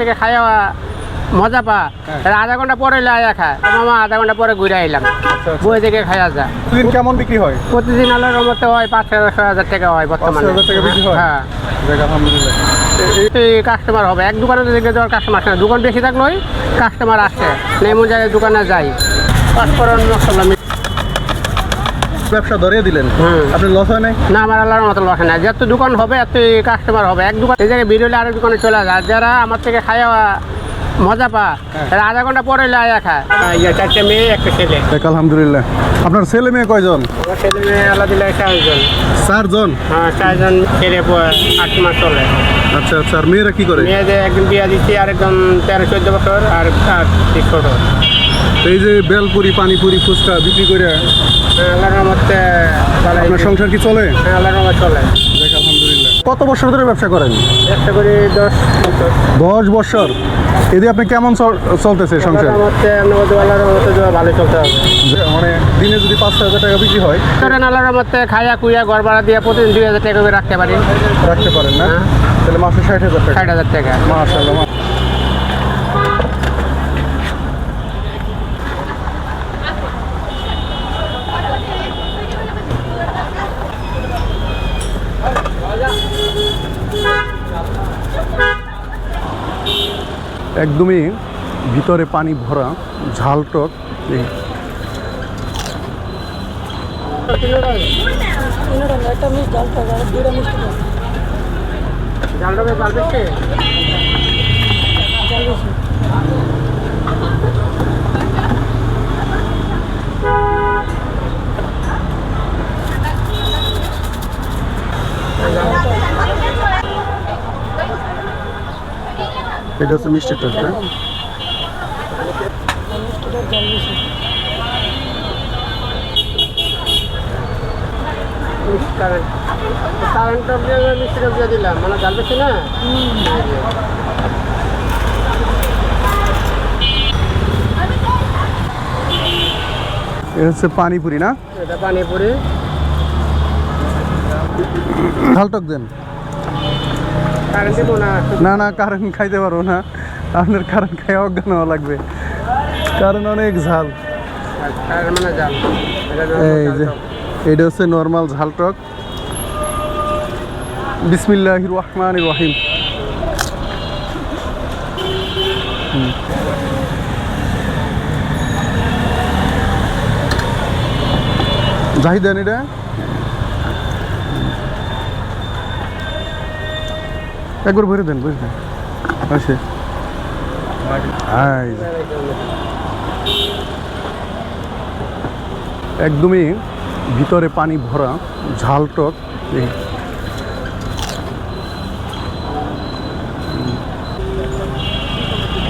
থেকে খাইয়া মজা পা। হ্যাঁ। আধা ঘণ্টা পরে এলে আয়া খায় মামা আধা ঘণ্টা পরে ঘুরে আইলাম। আচ্ছা। বই থেকে খাইয়া যা। প্রতিদিন কেমন বিক্রি হয়? প্রতিদিন আলোর মতো হয় পাঁচ হাজার ছয় হাজার টাকা হয় বর্তমানে। 5,000 টাকা বিক্রি হয়? কাস্টমার হবে। এক দোকানে দিকে যাওয়ার কাস্টমার আসে দোকান বেশি থাকলেই কাস্টমার আসে না এমন জায়গায় দোকানে যাই। পাঁচফোড়ন মশলা ব্যবসা ধরিয়ে দিলেন। আপনি লস হয় নাই? না আমার আল্লাহর মতো লসে না যত দোকান হবে এত কাস্টমার হবে। এক দোকান এই জায়গায় বেরোলে আরেক দোকানে চলে যায়। যারা আমার থেকে খাইয়া মজা পা হ্যাঁ। আধা ঘণ্টা পরে আয়া খায়। চারটে মেয়ে একটা ছেলে। আলহামদুলিল্লাহ। আপনার ছেলে মেয়ে কয়জন? আমার ছেলে মেয়ে আল্লাহ দিলে চারজন। চারজন? হ্যাঁ চারজন ছেলে আট মাস চলে। আচ্ছা আচ্ছা আর মেয়েরা কি করে? মেয়েদের একজন বিয়া দিচ্ছি আরেকজন তেরো চোদ্দ বছর আর আর ছোট। এই যে বেলপুরি পানিপুরি ফুচকা বিক্রি করে আপনার সংসার কি চলে? চলে আলহামদুলিল্লাহ। কত বছর ধরে ব্যবসা করেন? একটা করে দশ বছর। দশ বছর এদি আপনি কেমন চল- চলতেছে সংসার? ভালো চলতে হবে মানে দিনে যদি পাঁচ হাজার টাকা বিক্রি হয় ধরেন আল্লাহর মধ্যে খাইয়া কুইয়া ঘর ভাড়া দিয়ে প্রতিদিন দুই হাজার টাকা করে রাখতে পারি। রাখতে পারেন না? হ্যাঁ। তাহলে মাসে ষাট হাজার টাকা। ষাট হাজার টাকা। মাশাআল্লাহ। একদমই ভিতরে পানি ভরা ঝাল টক। জালটা বেশ ভালো বেশি ডাল বেশি এটা হচ্ছে মিষ্টি টক হ্যাঁ? মিষ্টিটার ডাল বেশি কারেন্ট কারেন্ট দিয়ে মিষ্টিটা দিয়ে দিলাম মানে জাল বেশি না এটা হচ্ছে পানিপুরি না? এটা পানিপুরি। ঝাল টক দেন। না? না কারেন্ট খাইতে পারব না। আপনার কারেন্ট খাই অজ্ঞান হওয়া লাগবে। কারণ অনেক ঝাল। মানে এই যে এটা হচ্ছে নর্মাল ঝাল টক। বিসমিল্লাহ রহমান রহিম। হুম। জাহিদ দেন এটা? একবার ভরে দেন বুঝলেন আই একদমই ভিতরে পানি ভরা ঝাল টক।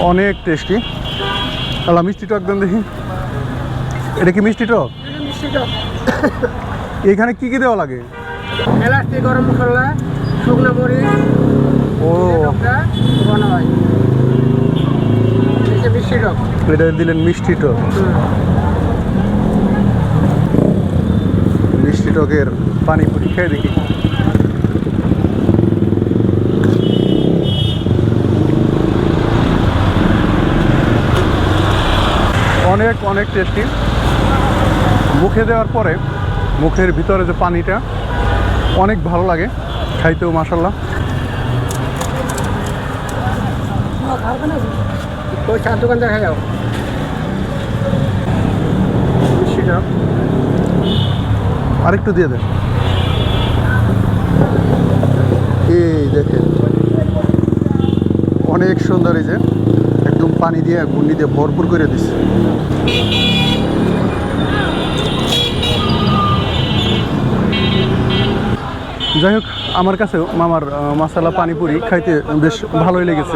অনেক টেস্টি আল্লাহ মিষ্টি টক দেন দেখি। এটা কি মিষ্টি টক। এখানে কি কি দেওয়া লাগে? এলাচি গরম মশলা শুকনো মরিচ ও। টকটা বানা হয়। মিষ্টি টক এটা দিলেন মিষ্টি টক। মিষ্টি টকের পানিপুরি খেয়ে দেখি। অনেক অনেক টেস্টি মুখে দেওয়ার পরে মুখের ভিতরে যে পানিটা অনেক ভালো লাগে খাইতেও মাসাল্লাহ না খাবে না ওই চার দোকান দেখা যাও। আরেকটু দিয়ে দেন এই দেখেন। অনেক সুন্দর এই যে একদম পানি দিয়ে গুন্ডি দিয়ে ভরপুর করে দিছে। যাই হোক আমার কাছেও মামার মাসালা পানিপুরি খাইতে বেশ ভালোই লেগেছে।